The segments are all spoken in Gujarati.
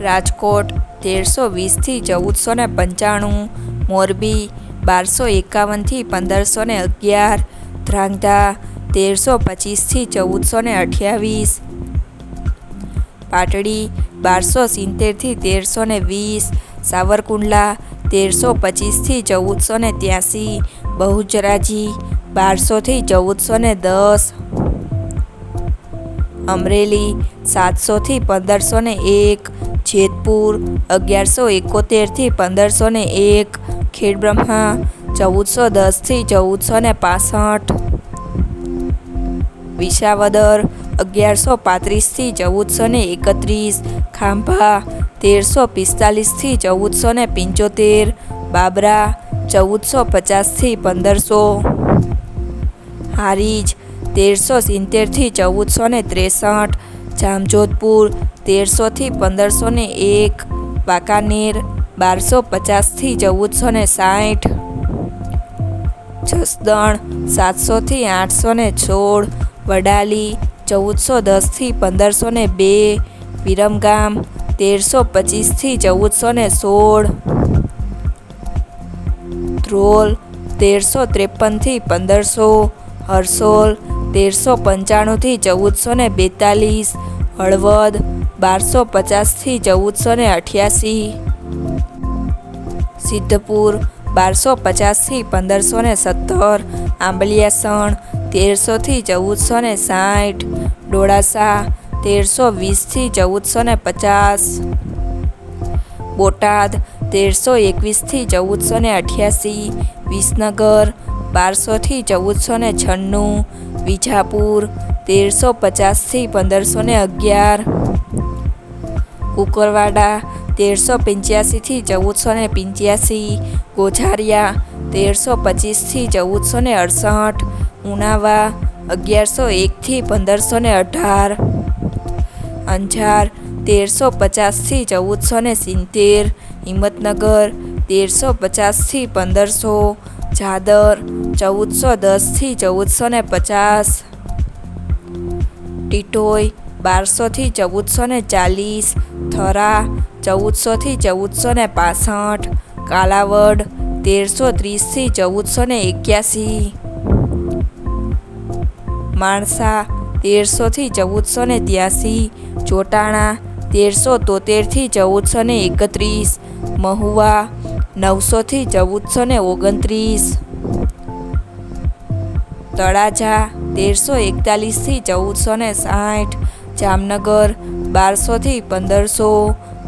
રાજકોટ તેરસો વીસથી ચૌદસો ને પંચાણું, મોરબી બારસો એકાવનથી પંદરસો ને અગિયાર ધ્રાંગધા તેરસો પચીસથી ચૌદસો ને અઠ્યાવીસ, પાટડી બારસો સિત્તેરથી તેરસો ને વીસ, સાવરકુંડલા તેરસો પચીસથી ચૌદસો ને ત્યાસી, બહુચરાજી બારસોથી ચૌદસો ને દસ, અમરેલી સાતસોથી પંદરસો ને એક જેતપુર અગિયારસો એકોતેરથી પંદરસો ને એક ખેડબ્રહ્મા ચૌદસો દસથી ચૌદસો ને પાસઠ. વિસાવદર અગિયારસો પાંત્રીસથી ચૌદસો ને એકત્રીસ, ખાંભા તેરસો પિસ્તાલીસથી ચૌદસો ને પંચોતેર, બાબરા ચૌદસો પચાસથી પંદરસો. હારીજ તેરસો સિત્તેરથી ચૌદસો ને ત્રેસઠ, જામજોધપુર તેરસોથી પંદરસો ને એક, વાંકાનેર બારસો પચાસથી ચૌદસો ને સાઠ, જસદણ સાતસોથી આઠસો ને સોળ, વડાલી ચૌદસો દસથી પંદરસો ને બે, વિરમગામ તેરસો પચીસથી ચૌદસો ને સોળ, ધ્રોલ તેરસો ત્રેપનથી પંદરસો, હરસોલ તેરસો પંચાણુંથી ચૌદસો ને બેતાલીસ, હળવદ બારસો પચાસથી ચૌદસો ને અઠ્યાસી. સિદ્ધપુર બારસો પચાસથી પંદરસો ને સત્તર. આંબલિયાસણ તેરસોથી ચૌદસો ને સાઠ. ડોળાસા તેરસો વીસથી ચૌદસો ને પચાસ. બોટાદ તેરસો એકવીસથી ચૌદસો ને અઠ્યાસી. વિસનગર બારસોથી ચૌદસો ને છન્નું. વિજાપુર તેરસો પચાસથી પંદરસો ને અગિયાર. કુકરવાડા તેરસો પંચ્યાસીથી ચૌદસો ને પંચ્યાસી, ગોઝારિયા તેરસો પચીસથી ચૌદસો ને અડસઠ, ઉનાવા અગિયારસો એકથી પંદરસો ને અઢાર, અંજાર તેરસો પચાસથી ચૌદસો ને સિત્તેર, હિંમતનગર તેરસો પચાસથી પંદરસો, જાદર ચૌદસો દસથી ચૌદસો ને પચાસ ટીટોઈ બારસોથી ચૌદસો ને ચાલીસ, થરા, ચૌદસોથી ચૌદસો ને પાસઠ, કાલાવડ, તેરસો ત્રીસથી ચૌદસો ને એક્યાસી, માણસા, તેરસોથી ચૌદસો ને ત્યાસી, ચોટાણા, તેરસો તોતેરથી ચૌદસો ને એકત્રીસ, મહુવા, નવસોથી ચૌદસો ને ઓગણત્રીસ, તળાજા, તેરસો એકતાલીસથી ચૌદસો ને સાઠ જામનગર બારસોથી પંદરસો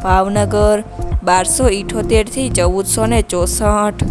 ભાવનગર બારસો ઇઠોતેરથી ચૌદસો ને ચોસઠ.